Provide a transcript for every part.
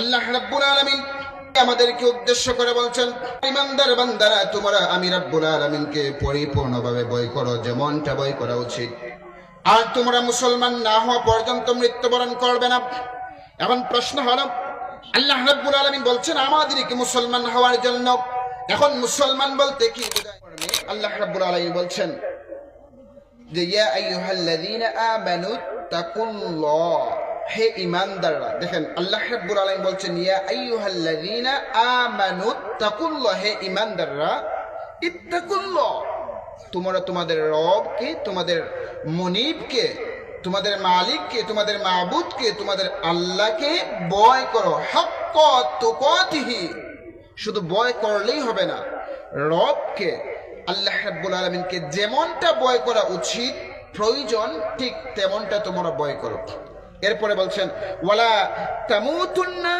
আল্লাহ রাব্বুল আলামিন আমাদেরকে উদ্দেশ্য করে বলছেন, ইমানদার বান্দারা, তোমরা আমি রাব্বুল আলামিনকে পরিপূর্ণভাবে বই করো, যেমনটা বই করা উচিত। আর তোমরা মুসলমান না হওয়া পর্যন্ত মৃত্যুবরণ করবে না। এখন প্রশ্ন হলো, আল্লাহ রাব্বুল আলামিন বলছেন আমাদেরকে মুসলমান হওয়ার জন্য? এখন মুসলমান বলতে কি আল্লাহ রাব্বুল আলামিন বলছেন, যে ইয়া আইয়ুহাল্লাযীনা আমানু তাকুল্লাহ। হে ইমানদাররা দেখেন আল্লাহ রাব্বুল আলামিন বলছেন হে ঈমানদাররা, ইত্তাকুল্লাহ তোমরা তোমাদের রবকে, তোমাদের মনিবকে, তোমাদের মালিককে, তোমাদের মাবুদকে, তোমাদের আল্লাহকে বয় করো। হক্ক তুকাতিহি, শুধু বয় করলেই হবে না, রবকে, আল্লাহ রাব্বুল আলমিনকে যেমনটা বয় করা উচিত, প্রয়োজন ঠিক তেমনটা তোমরা বয় করো। এরপরে বলছেন, ওয়ালা তামুতুন্না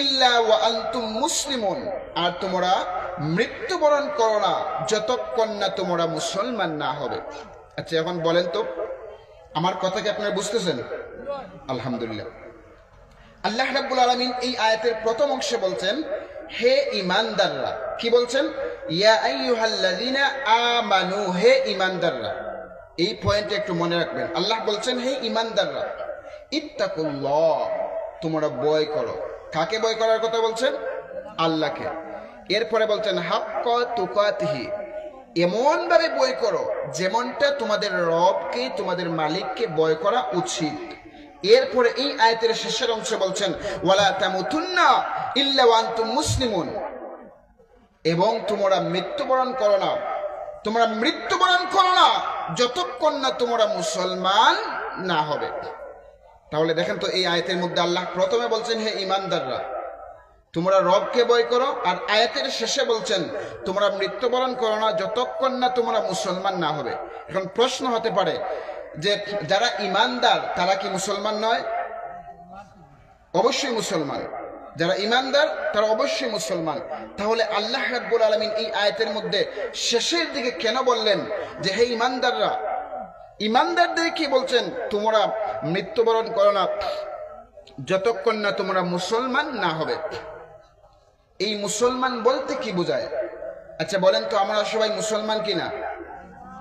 ইল্লা ওয়া আনতুম মুসলিমুন। আর তোমরা মৃত্যুবরণ করো না, যতক্ষণ না তোমরা মুসলমান না হবে। আচ্ছা এখন বলেন তো, আমার কথা কি আপনারা বুঝতেছেন? আলহামদুলিল্লাহ। আল্লাহ রাব্বুল আলামিন এই আয়াতের প্রথম অংশে বলছেন, হে ইমানদাররা কি বলছেন? ইয়া আইয়ুহাল্লাযীনা আমানু, হে ইমানদাররা এই পয়েন্টে একটু মনে রাখবেন। আল্লাহ বলছেন, হে ইমানদাররা ইত্তাকুল্লাহ, তোমরা বয় করো। কাকে বয় করার কথা বলছেন? আল্লাহকে। এরপরে বলছেন, হাক্ক তুকাতিহি এমন ভাবে বই করো যেমনটা তোমাদের রবকে, তোমাদের মালিককে বয় করা উচিত। এরপরে এই আয়তের শেষের অংশ বলছেন, ওয়ালা তামুতুন্না ইল্লা ওয়া আনতুম মুসলিমুন। এবং তোমরা মৃত্যুবরণ করো না। তোমরা মৃত্যুবরণ করো না, যতক্ষণ না তোমরা মুসলমান না হবে। তাহলে দেখেন তো এই আয়াতের মধ্যে আল্লাহ প্রথমে বলছেন, হে ইমানদাররা, তোমরা রবকে বয় করো, আর আয়াতের শেষে বলছেন, তোমরা মৃত্যুবরণ করো না, যতক্ষণ না তোমরা মুসলমান না হবে। এখন প্রশ্ন হতে পারে যে যারা ইমানদার, তারা কি মুসলমান নয়? অবশ্যই মুসলমান। যারা ইমানদার, তারা অবশ্যই মুসলমান। তাহলে আল্লাহ রাব্বুল আলমিন এই আয়াতের মধ্যে শেষের দিকে কেন বললেন যে, হে ইমানদাররা ইমানদারদের কি বলছেন? তোমরা মৃত্যুবরণ করো না। যতক্ষণ না তোমরা মুসলমান না হবে। এই মুসলমান বলতে কি বোঝায়? আচ্ছা বলেন তো, আমরা সবাই মুসলমান কি না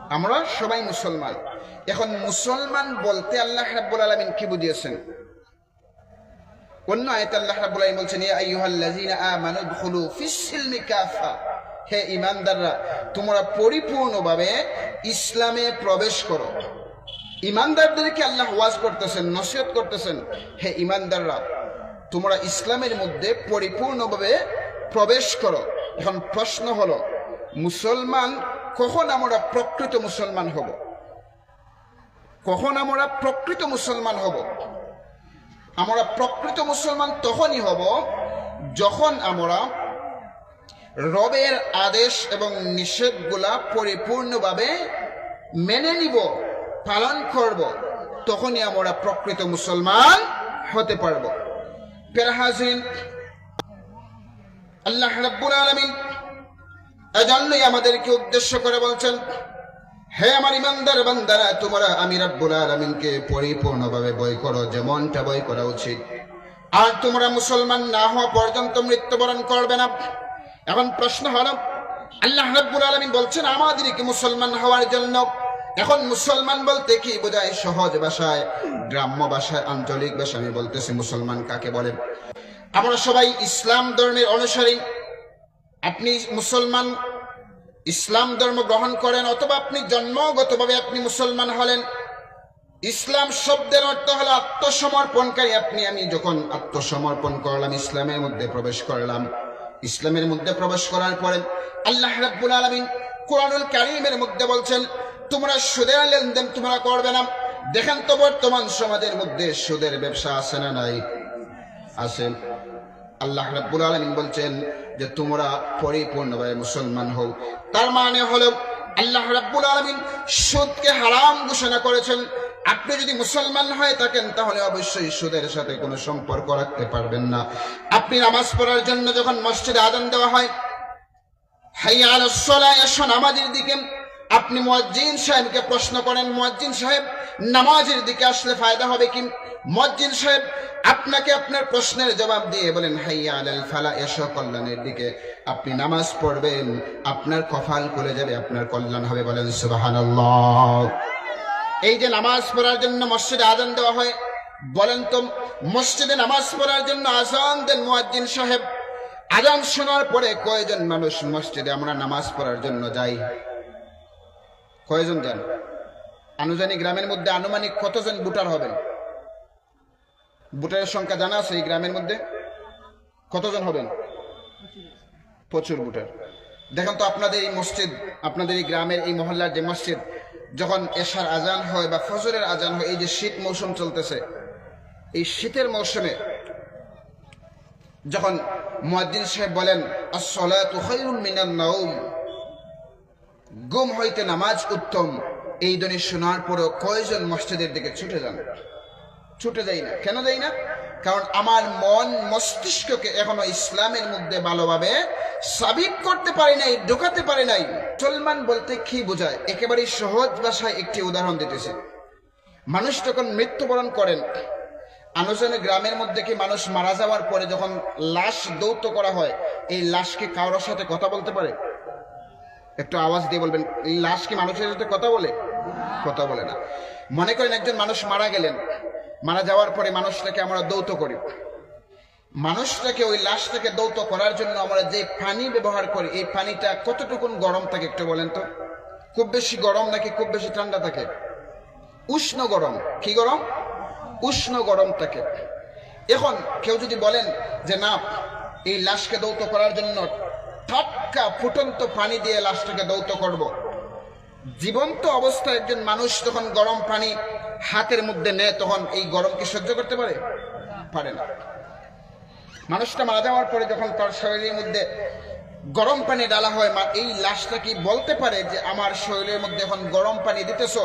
আমরা সবাই মুসলমান। এখন মুসলমান বলতে আল্লাহ রাব্বুল আলামিন কি বুঝিয়েছেন? অন্য আয়াত আল্লাহ রাব্বুল আলামিন বলছেন, ইয়া আইয়ুহাল্লাযীনা আমানু দুখুলু ফিস-সিলমি কাফা। হে ইমানদাররা, তোমরা পরিপূর্ণভাবে ইসলামে প্রবেশ করো। ইমানদারদেরকে আল্লাহ ওয়াজ করতেছেন, নসিহত করতেছেন। হে ইমানদাররা, তোমরা ইসলামের মধ্যে পরিপূর্ণভাবে প্রবেশ করো। এখন প্রশ্ন হলো, মুসলমান, কখন আমরা প্রকৃত মুসলমান হব? কখন আমরা প্রকৃত মুসলমান হব? আমরা প্রকৃত মুসলমান তখনই হব যখন আমরা রবের আদেশ এবং নিষেধগুলা পরিপূর্ণভাবে মেনে নিব, পালন করব, তখনই আমরা প্রকৃত মুসলমান হতে পারব। পেরাহাজিন আল্লাহ রাব্বুল আলামিন এজন্যই আমাদেরকে উদ্দেশ্য করে বলছেন, হে আমার ইমানদার বান্দারা, তোমরা আমি রাব্বুল আলামিনকে পরিপূর্ণভাবে বই করো, যেমনটা বই করা উচিত। আর তোমরা মুসলমান না হওয়া পর্যন্ত মৃত্যুবরণ করবে না। এখন প্রশ্ন হলো, আল্লাহ রাব্বুল আলামিন বলছেন আমাদেরকে মুসলমান হওয়ার জন্য? এখন মুসলমান বলতে কি বোঝায়? সহজ ভাষায়, গ্রাম্য ভাষায়, আঞ্চলিক ভাষা আমি বলতেছি, মুসলমান কাকে বলে? আমরা সবাই ইসলাম ধর্মের অনুসারী। আপনি মুসলমান, ইসলাম ধর্ম গ্রহণ করেন, অথবা আপনি জন্মগতভাবে আপনি মুসলমান হলেন। ইসলাম শব্দের অর্থ হলো আত্মসমর্পণকারী। আপনি, আমি যখন আত্মসমর্পণ করলাম, ইসলামের মধ্যে প্রবেশ করলাম ইসলামের মধ্যে প্রবেশ করার পরে আল্লাহ রাব্বুল আলামিন কোরআনুল কারীমের মধ্যে বলছেন, তোমরা সুদের লেনদেন তোমরা করবে না। দেখেন তো বর্তমান সমাজের মধ্যে সুদের ব্যবসা আছে না নাই? আছে। আল্লাহ রাব্বুল আলামিন বলছেন যে, তোমরা পরিপূর্ণভাবে মুসলমান হও। তার মানে হলো, আল্লাহ রাব্বুল আলামিন সুদকে হারাম ঘোষণা করেছেন। আপনি যদি মুসলমান হয়ে থাকেন, তাহলে অবশ্যই সুদের সাথে কোনো সম্পর্ক রাখতে পারবেন না। আপনি নামাজ পড়ার জন্য যখন মসজিদে আদান দেওয়া হয়, হাইয়া আলাস সালাহ, এসো নামাজের দিকে। আপনি মুয়াজ্জিন সাহেবকে প্রশ্ন করেন, মুয়াজ্জিন সাহেব, নামাজের দিকে আসলে ফায়দা হবে কি? মজ্জিন সাহেব, আপনাকে আপনার প্রশ্নের জবাব দিয়ে বলেন, হাইয়া আলাল ফালা এসো কল্যাণের দিকে। আপনি নামাজ পড়বেন, আপনার কফাল খুলে যাবে, আপনার কল্যাণ হবে বলেন, সুবহানাল্লাহ। এই যে নামাজ পড়ার জন্য মসজিদে আজান দেওয়া হয়, বলেন তো, মসজিদে নামাজ পড়ার জন্য আজান দেন মুয়াজ্জিন সাহেব। আজান শোনার পরে কয়জন মানুষ মসজিদে আমরা নামাজ পড়ার জন্য যাই? কয়জন যান? আনুজানিক গ্রামের মধ্যে আনুমানিক কতজন ভোটার হবেন? ভোটারের সংখ্যা জানা আছে এই গ্রামের মধ্যে? কতজন হবেন? প্রচুর ভোটার। দেখেন তো, আপনাদের এই মসজিদ, আপনাদের এই গ্রামের এই মহল্লার যে মসজিদ যখন এশার আজান হয় বা ফজরের আজান হয়, এই যে শীত মৌসুম চলতেছে, এই শীতের মৌসুমে যখন মুয়াজ্জিন সাহেব বলেন মিনান নাওম গুম হইতে নামাজ উত্তম, এই ধ্বনি শোনার পরেও কয়জন মসজিদের দিকে ছুটে যান? ছুটে যাই না। কেন যাই না? কারণ আমার মন মস্তিষ্ককে এখনও ইসলামের মধ্যে ভালোভাবে সাবিত করতে পারি নাই, ঢোকাতে পারি নাই। মুসলমান বলতে কি বোঝায়? একেবারে সহজ ভাষায় একটি উদাহরণ দিতেছে। মানুষ যখন মৃত্যুবরণ করেন আনুষ্ঠানিক গ্রামের মধ্যে কি মানুষ মারা যাওয়ার পরে যখন লাশ দৌত করা হয়, এই লাশকে কারোর সাথে কথা বলতে পারে? একটু আওয়াজ দিয়ে বলবেন, এই লাশ কি মানুষের সাথে কথা বলে? কথা বলে না। মনে করেন একজন মানুষ মারা গেলেন মারা যাওয়ার পরে মানুষটাকে আমরা দৌত করি। মানুষটাকে ওই লাশটাকে দৌত করার জন্য আমরা যে পানি ব্যবহার করি, এই পানিটা কতটুকুন গরম থাকে একটু বলেন তো? খুব বেশি গরম নাকি খুব বেশি ঠান্ডা থাকে? উষ্ণ গরম। কি গরম? উষ্ণ গরম থাকে। এখন কেউ যদি বলেন যে না, এই লাশকে দৌত করার জন্য টাটকা ফুটন্ত পানি দিয়ে লাশটাকে দৌত করব। জীবন্ত অবস্থায় একজন মানুষ যখন গরম পানি হাতের মধ্যে নেয়, তখন এই গরমকে সহ্য করতে পারে? পারে না। মানুষটা মারা যাওয়ার পরে যখন তার শরীরের মধ্যে গরম পানি ডালা হয়, মা, এই লাশটা কি বলতে পারে যে, আমার শরীরের মধ্যে এখন গরম পানি দিতেছ,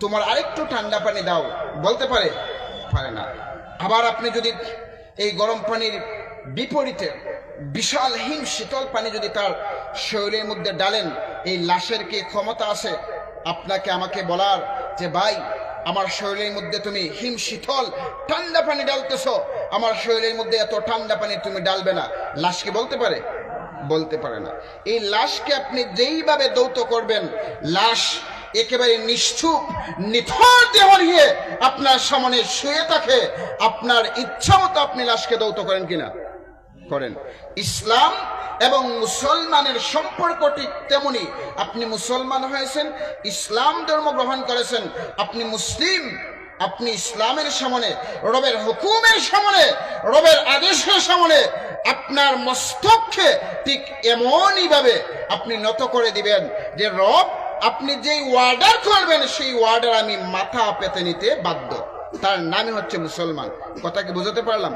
তোমার আরেকটু ঠান্ডা পানি দাও বলতে পারে? পারে না। আবার আপনি যদি এই গরম পানির বিপরীতে বিশাল হিম শীতল পানি যদি তার শরীরের মধ্যে ডালেন এই লাশের কি ক্ষমতা আছে? আপনাকে আমাকে বলার যে, ভাই আমার শরীরের মধ্যে তুমি হিম শীতল, ঠান্ডা পানি ডালতেছো আমার শরীরের মধ্যে এত ঠান্ডা পানি তুমি ডালবে না। লাশ কি বলতে পারে? বলতে পারে না। এই লাশকে আপনি যেইভাবে দৌত করবেন, লাশ একেবারে নিষ্ঠুপ নিথর দেহ নিয়ে আপনার সামনে শুয়ে থাকে। আপনার ইচ্ছা মতো আপনি লাশকে দৌত করেন কিনা? করেন। ইসলাম এবং মুসলমানের সম্পর্কটি তেমনি আপনি মুসলমান হয়েছেন, ইসলাম ধর্ম গ্রহণ করেছেন। আপনি মুসলিম, আপনি ইসলামের সামনে, রবের হুকুমের সামনে, রবের আদেশের সামনে, আপনার মস্তককে ঠিক এমনই ভাবে আপনি নত করে দিবেন যে, রব, আপনি যেই ওয়ার্ডার করবেন, সেই ওয়ার্ডার আমি মাথা পেতে নিতে বাধ্য। তার নামই হচ্ছে মুসলমান। কথা কি বুঝতে পারলাম?